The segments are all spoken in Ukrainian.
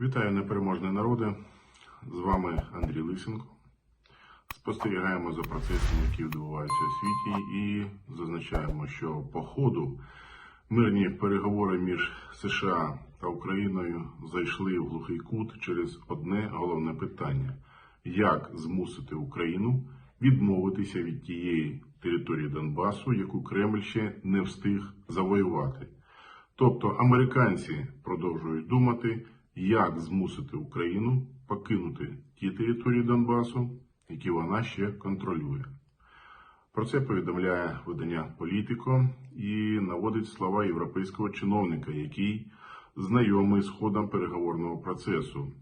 Вітаю непереможні народи. З вами Андрій Лисенко. Спостерігаємо за процесами, які відбуваються у світі, і зазначаємо, що по ходу мирні переговори між США та Україною зайшли в глухий кут через одне головне питання: як змусити Україну відмовитися від тієї території Донбасу, яку Кремль ще не встиг завоювати. Тобто американці продовжують думати, як змусити Україну покинути ті території Донбасу, які вона ще контролює. Про це повідомляє видання Політико і наводить слова європейського чиновника, який знайомий з ходом переговорного процесу.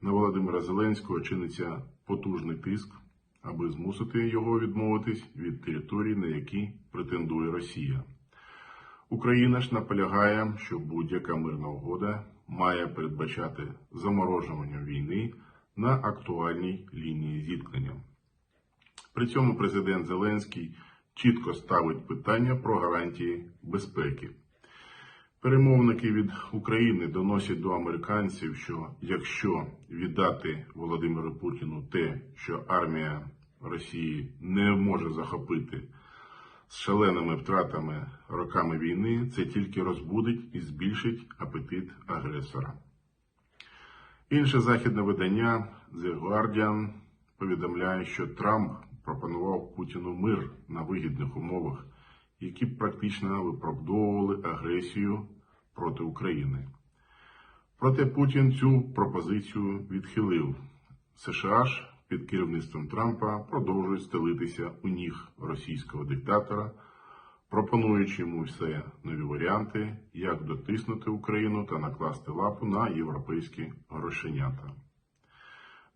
На Володимира Зеленського чиниться потужний тиск, аби змусити його відмовитись від територій, на які претендує Росія. Україна ж наполягає, що будь-яка мирна угода має передбачати заморожування війни на актуальній лінії зіткнення. При цьому президент Зеленський чітко ставить питання про гарантії безпеки. Перемовники від України доносять до американців, що якщо віддати Володимиру Путіну те, що армія Росії не може захопити з шаленими втратами роками війни, це тільки розбудить і збільшить апетит агресора. Інше західне видання The Guardian повідомляє, що Трамп пропонував Путіну мир на вигідних умовах, які практично виправдовували агресію проти України. Проте Путін цю пропозицію відхилив. США ж під керівництвом Трампа продовжують стелитися у ніг російського диктатора, пропонуючи йому все нові варіанти, як дотиснути Україну та накласти лапу на європейські грошенята.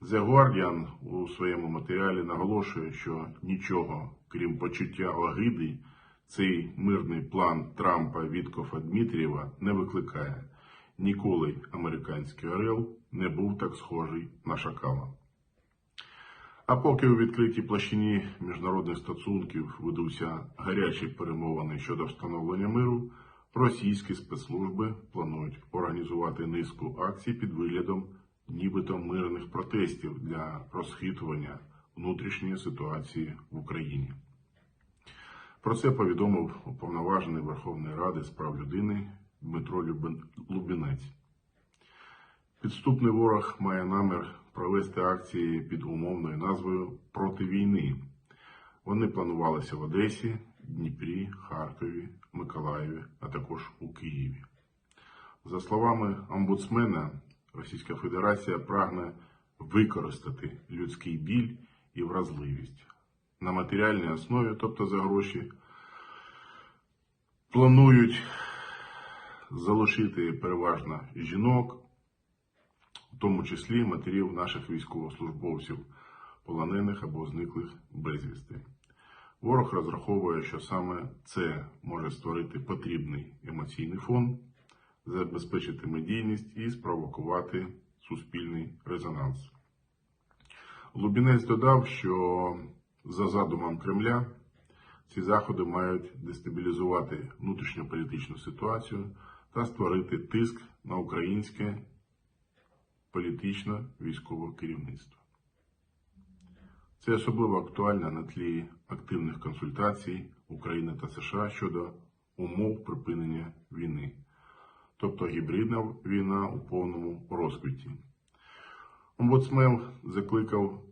The Guardian у своєму матеріалі наголошує, що нічого, крім почуття огиди, цей мирний план Трампа Віткофа Дмитрієва не викликає. Ніколи американський орел не був так схожий на шакала. А поки у відкритій площині міжнародних стосунків ведуться гарячі перемовини щодо встановлення миру, російські спецслужби планують організувати низку акцій під виглядом нібито мирних протестів для розхитування внутрішньої ситуації в Україні. Про це повідомив уповноважений Верховної Ради з прав людини Дмитро Лубінець. Підступний ворог має намір провести акції під умовною назвою Проти війни. Вони планувалися в Одесі, Дніпрі, Харкові, Миколаєві, а також у Києві. За словами омбудсмена, Російська Федерація прагне використати людський біль і вразливість на матеріальній основі, тобто за гроші, планують залишити переважно жінок, в тому числі матерів наших військовослужбовців, полонених або зниклих безвісти. Ворог розраховує, що саме це може створити потрібний емоційний фон, забезпечити медійність і спровокувати суспільний резонанс. Лубінець додав, що за задумом Кремля ці заходи мають дестабілізувати внутрішньополітичну ситуацію та створити тиск на українське політичне військове керівництво. Це особливо актуально на тлі активних консультацій України та США щодо умов припинення війни, тобто гібридна війна у повному розквіті. Омбудсмен закликав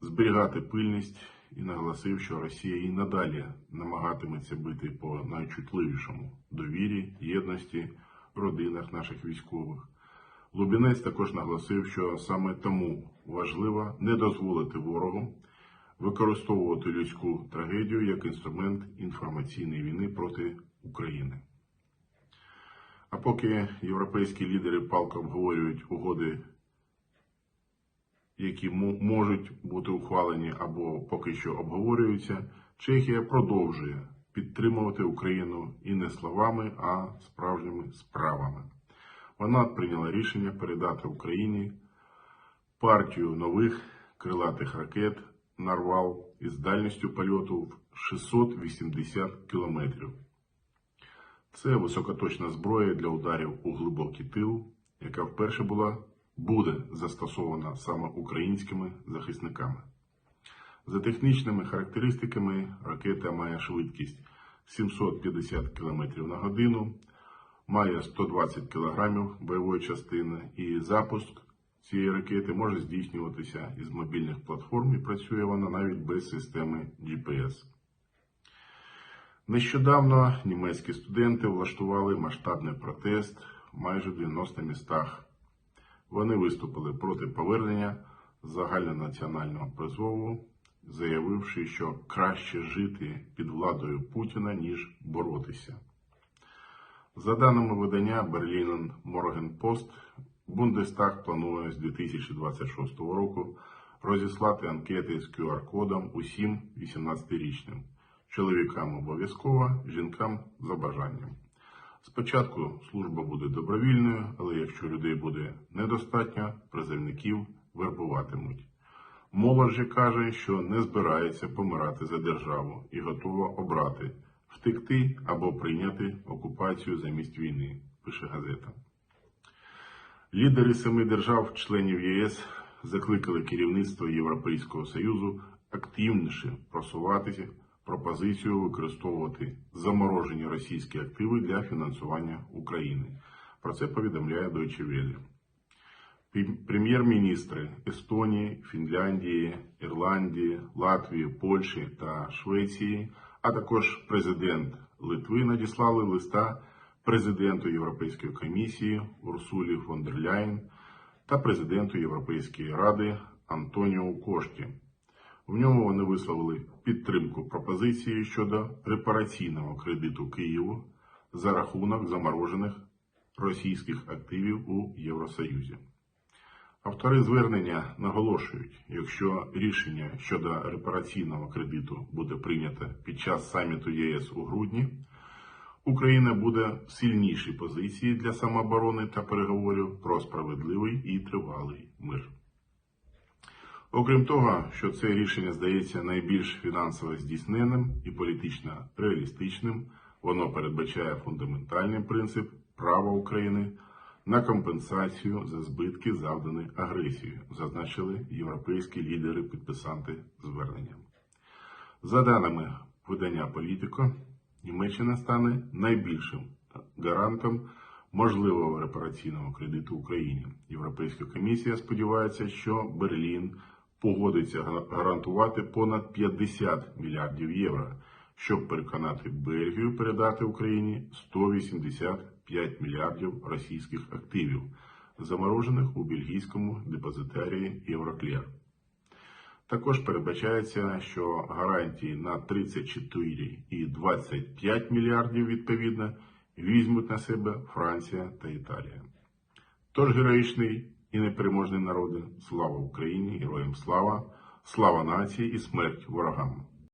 зберігати пильність і наголосив, що Росія і надалі намагатиметься бити по найчутливішому довірі, єдності, родинах наших військових. Лубінець також наголосив, що саме тому важливо не дозволити ворогу використовувати людську трагедію як інструмент інформаційної війни проти України. А поки європейські лідери палко обговорюють угоди, які можуть бути ухвалені або поки що обговорюються, Чехія продовжує підтримувати Україну і не словами, а справжніми справами. Вона прийняла рішення передати Україні партію нових крилатих ракет Нарвал із дальністю польоту в 680 кілометрів. Це високоточна зброя для ударів у глибокий тил, яка вперше була буде застосована саме українськими захисниками. За технічними характеристиками ракета має швидкість 750 км на годину, має 120 кг бойової частини і запуск цієї ракети може здійснюватися із мобільних платформ і працює вона навіть без системи GPS. Нещодавно німецькі студенти влаштували масштабний протест в майже 90 містах. Вони виступили проти повернення загальнонаціонального призову, заявивши, що краще жити під владою Путіна, ніж боротися. За даними видання Berlin Morgenpost, Бундестаг планує з 2026 року розіслати анкети з QR-кодом усім 18-річним. Чоловікам обов'язково, жінкам за бажанням. Спочатку служба буде добровільною, але якщо людей буде недостатньо, призовників вербуватимуть. Молодь же каже, що не збирається помирати за державу і готова обрати втекти або прийняти окупацію замість війни, пише газета. Лідери семи держав-членів ЄС закликали керівництво Європейського Союзу активніше просуватися пропозицію використовувати заморожені російські активи для фінансування України. Про це повідомляє Deutsche Welle. Прем'єр-міністри Естонії, Фінляндії, Ірландії, Латвії, Польщі та Швеції, а також президент Литви надіслали листа президенту Європейської комісії Урсулі фон дер Ляйн та президенту Європейської ради Антоніо Кошті. В ньому вони висловили підтримку пропозиції щодо репараційного кредиту Києву за рахунок заморожених російських активів у Євросоюзі. Автори звернення наголошують, якщо рішення щодо репараційного кредиту буде прийнято під час саміту ЄС у грудні, Україна буде в сильнішій позиції для самооборони та переговорів про справедливий і тривалий мир. Окрім того, що це рішення здається найбільш фінансово здійсненним і політично реалістичним, воно передбачає фундаментальний принцип права України на компенсацію за збитки, завдані агресією, зазначили європейські лідери-підписанти звернення. За даними видання Політико, Німеччина стане найбільшим гарантом можливого репараційного кредиту Україні. Європейська комісія сподівається, що Берлін погодиться гарантувати понад 50 мільярдів євро, щоб переконати Бельгію передати Україні 185 мільярдів російських активів, заморожених у бельгійському депозитарії Євроклер. Також передбачається, що гарантії на 34 і 25 мільярдів відповідно візьмуть на себе Франція та Італія. Тож героїчний і непереможний народи, слава Україні, героям слава, слава нації і смерть ворогам.